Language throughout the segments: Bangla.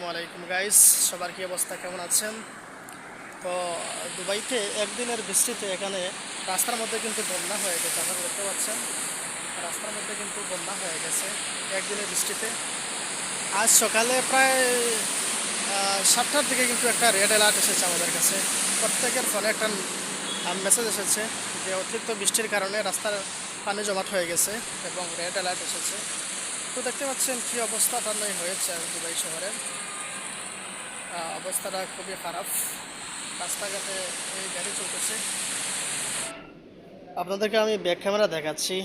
আসসালামাইকুম গাইস সবার কি অবস্থা, কেমন আছেন? তো দুবাইতে একদিনের বৃষ্টিতে এখানে রাস্তার মধ্যে কিন্তু বন্যা হয়ে গেছে, আপনারা দেখতে পাচ্ছেন। রাস্তার মধ্যে কিন্তু বন্যা হয়ে গেছে একদিনের বৃষ্টিতে। আজ সকালে প্রায় সাতটার দিকে কিন্তু একটা রেড অ্যালার্ট এসেছে আমাদের কাছে। প্রত্যেকের ফোনে একটা মেসেজ এসেছে যে অতিরিক্ত বৃষ্টির কারণে রাস্তার পানি জমাট হয়ে গেছে এবং রেড অ্যালার্ট এসেছে। তো দেখতে পাচ্ছেন কি অবস্থাটা নয় হয়েছে দুবাই শহরের অবস্থাটা খুবই খারাপ। রাস্তাঘাটে এই গাড়ি চলতেছে। আপনাদেরকে আমি ব্যাক ক্যামেরা দেখাচ্ছি।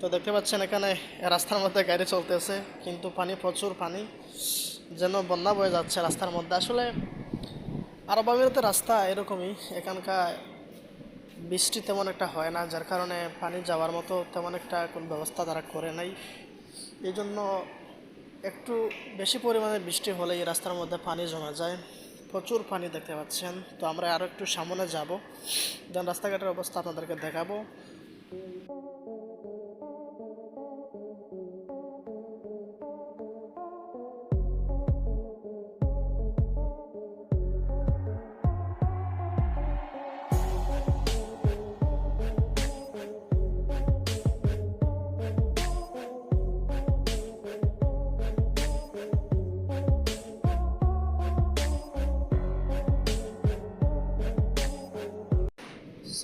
তো দেখতে পাচ্ছেন এখানে রাস্তার মধ্যে গাড়ি চলতেছে, কিন্তু পানি, প্রচুর পানি। যেন বন্যা বয়ে যাচ্ছে রাস্তার মধ্যে। আসলে আরব আমিরাতের রাস্তা এরকমই। এখানকার বৃষ্টি তেমন একটা হয় না, যার কারণে পানি যাওয়ার মতো তেমন একটা কোনো ব্যবস্থা তারা করে নাই। এই জন্য একটু বেশি পরিমাণে বৃষ্টি হলে এই রাস্তার মধ্যে পানি জমা যায়। প্রচুর পানি দেখতে পাচ্ছেন। তো আমরা আরও একটু সামনে যাব। দেন রাস্তাঘাটের অবস্থা আপনাদেরকে দেখাবো।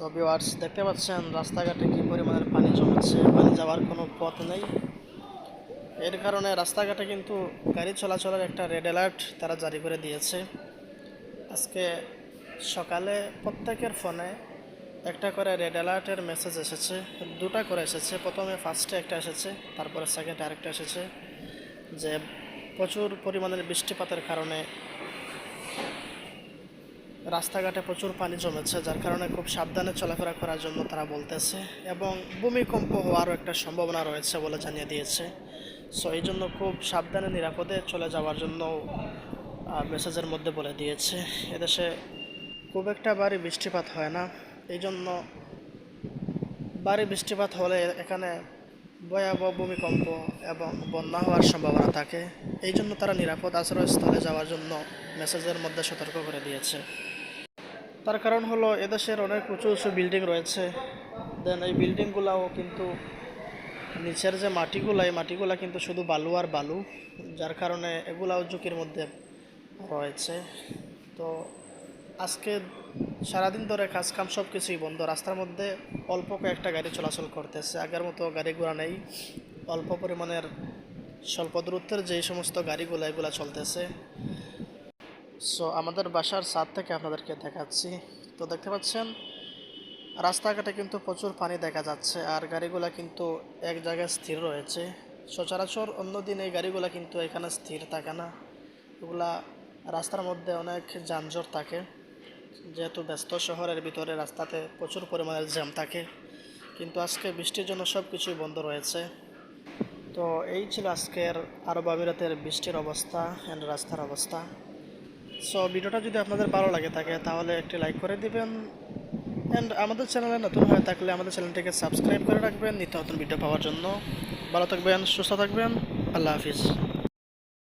সো ভিউয়ার্স দেখতে পাচ্ছেন রাস্তাঘাটে কী পরিমাণের পানি জমেছে? পানি যাওয়ার কোনো পথ নেই। এর কারণে রাস্তাঘাটে কিন্তু গাড়ি চলাচলের একটা রেড অ্যালার্ট তারা জারি করে দিয়েছে। আজকে সকালে প্রত্যেকের ফোনে একটা করে রেড অ্যালার্টের মেসেজ এসেছে। দুটা করে এসেছে। প্রথমে ফার্স্টে একটা এসেছে, তারপরে সেকেন্ডে আরেকটা এসেছে যে প্রচুর পরিমাণের বৃষ্টিপাতের কারণে রাস্তাঘাটে প্রচুর পানি জমেছে, যার কারণে খুব সাবধানে চলাফেরা করার জন্য তারা বলতেছে এবং ভূমিকম্প হওয়ারও একটা সম্ভাবনা রয়েছে বলে জানিয়ে দিয়েছে। সো এই জন্য খুব সাবধানে, নিরাপদে চলে যাওয়ার জন্য মেসেজের মধ্যে বলে দিয়েছে। এদেশে খুব একটা বাড়ি বৃষ্টিপাত হয় না। এই জন্য বাড়ি বৃষ্টিপাত হলে এখানে ভয়াবহ ভূমিকম্প এবং বন্যা হওয়ার সম্ভাবনা থাকে। এই জন্য তারা নিরাপদ আশ্রয়স্থলে যাওয়ার জন্য মেসেজের মধ্যে সতর্ক করে দিয়েছে। তার কারণ হলো এদেশের অনেক উঁচু উঁচু বিল্ডিং রয়েছে। দেন এই বিল্ডিংগুলাও কিন্তু নিচের যে মাটিগুলো, এই মাটিগুলা কিন্তু শুধু বালু আর বালু, যার কারণে এগুলাও ঝুঁকির মধ্যে রয়েছে। তো আজকে সারাদিন ধরে কাজ কাম সব কিছুই বন্ধ। রাস্তার মধ্যে অল্প কয়েকটা গাড়ি চলাচল করতেছে। আগের মতো গাড়ি ঘোড়া নেই। অল্প পরিমাণের স্বল্প দূরত্বের যেই সমস্ত গাড়িগুলো, এগুলো চলতেছে। সো আমাদের বাসার ছাদ থেকে আপনাদেরকে দেখাচ্ছি। তো দেখতে পাচ্ছেন, রাস্তাঘাটে কিন্তু প্রচুর পানি দেখা যাচ্ছে আর গাড়িগুলো কিন্তু এক জায়গায় স্থির রয়েছে। সচরাচর অন্য দিন এই গাড়িগুলো কিন্তু এখানে স্থির থাকে না। এগুলা রাস্তার মধ্যে অনেক যানজট থাকে। যেহেতু ব্যস্ত শহরের ভিতরে রাস্তাতে প্রচুর পরিমাণের জ্যাম থাকে। কিন্তু আজকে বৃষ্টির জন্য সব কিছুই বন্ধ রয়েছে। তো এই ছিল আজকের আরব আমিরাতের বৃষ্টির অবস্থা অ্যান্ড রাস্তার অবস্থা। সো ভিডিওটা যদি আপনাদের ভালো লাগে থাকে, তাহলে একটি লাইক করে দিবেন। অ্যান্ড আমাদের চ্যানেলে নতুন হয়ে থাকলে আমাদের চ্যানেলটিকে সাবস্ক্রাইব করে রাখবেন, নিত্য নতুন ভিডিও পাওয়ার জন্য। ভালো থাকবেন, সুস্থ থাকবেন। আল্লাহ হাফিজ।